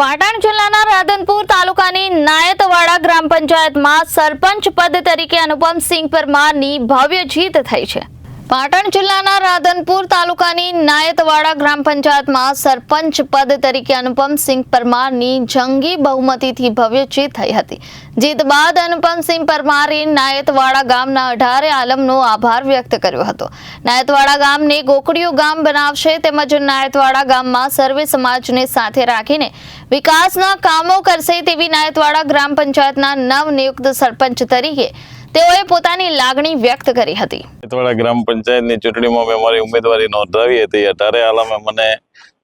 પાટણ જિલ્લાના રાધનપુર તાલુકાની નાયતવાડા ગ્રામ પંચાયતમાં સરપંચ પદ તરીકે અનુપમસિંહ પરમારની ભવ્ય જીત થઈ છે. પાટણ જિલ્લાના રાધનપુર તાલુકાની નાયતવાડા ગ્રામ પંચાયતમાં સરપંચ પદ તરીકે અનુપમસિંહ પરમારની જંગી બહુમતીથી ભવ્ય જીત થઈ હતી. જીત બાદ અનુપમસિંહ પરમારે નાયતવાડા ગામના અઢારે આલમનો આભાર વ્યક્ત કર્યો હતો. નાયતવાડા ગામને ગોકડીયું ગામ બનાવશે તેમજ નાયતવાડા ગામમાં સર્વે સમાજને સાથે રાખીને વિકાસના કામો કરશે તેવી નાયતવાડા ગ્રામ પંચાયતના નવનિયુક્ત સરપંચ તરીકે તેઓએ પોતાની લાગણી વ્યક્ત કરી હતી. થોડા ગ્રામ પંચાયતની ચૂંટણીમાં મેં મારી ઉમેદવારી નોંધાવી હતી. અઢારે આલામે મને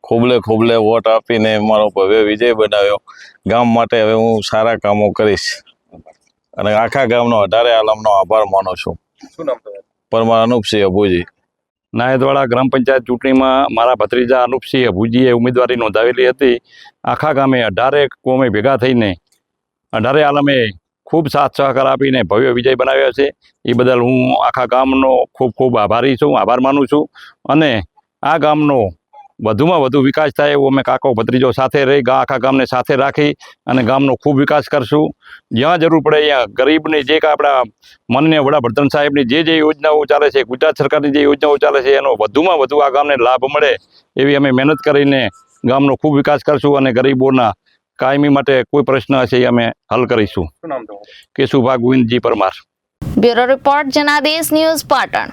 ખૂબલે ખૂબલે વોટ આપીને મારો ભવ્ય વિજય બનાવ્યો. ગામ માટે હવે હું સારા કામો કરીશ. અને આખા ગામનો અઢારે આલમનો આભાર માનું છું. શું નામ પરમાર અનુપસિંહ અભુજી. નાયદવાડા ગ્રામ પંચાયત ચૂંટણીમાં મારા ભત્રીજા અનુપસિંહ અભુજીએ ઉમેદવારી નોંધાવેલી હતી. આખા ગામે અઢારે કોમે ભેગા થઈને અઢારે આલમે ખૂબ સાથ સહકાર આપીને ભવ્ય વિજય બનાવ્યો છે. એ બદલ હું આખા ગામનો ખૂબ ખૂબ આભારી છું, આભાર માનું છું. અને આ ગામનો વધુમાં વધુ વિકાસ થાય એવો અમે કાકો ભત્રીજો સાથે રહી આખા ગામને સાથે રાખી અને ગામનો ખૂબ વિકાસ કરશું. જ્યાં જરૂર પડે અહીંયા ગરીબની જે આપણા માનનીય વડાપ્રધાન સાહેબની જે જે યોજનાઓ ચાલે છે, ગુજરાત સરકારની જે યોજનાઓ ચાલે છે, એનો વધુમાં વધુ આ ગામને લાભ મળે એવી અમે મહેનત કરીને ગામનો ખૂબ વિકાસ કરશું અને ગરીબોના કાયમી માટે કોઈ પ્રશ્ન હશે એ અમે હલ કરીશું. Keshubha Govindji Parmar. Bureau report Janadesh news Patan.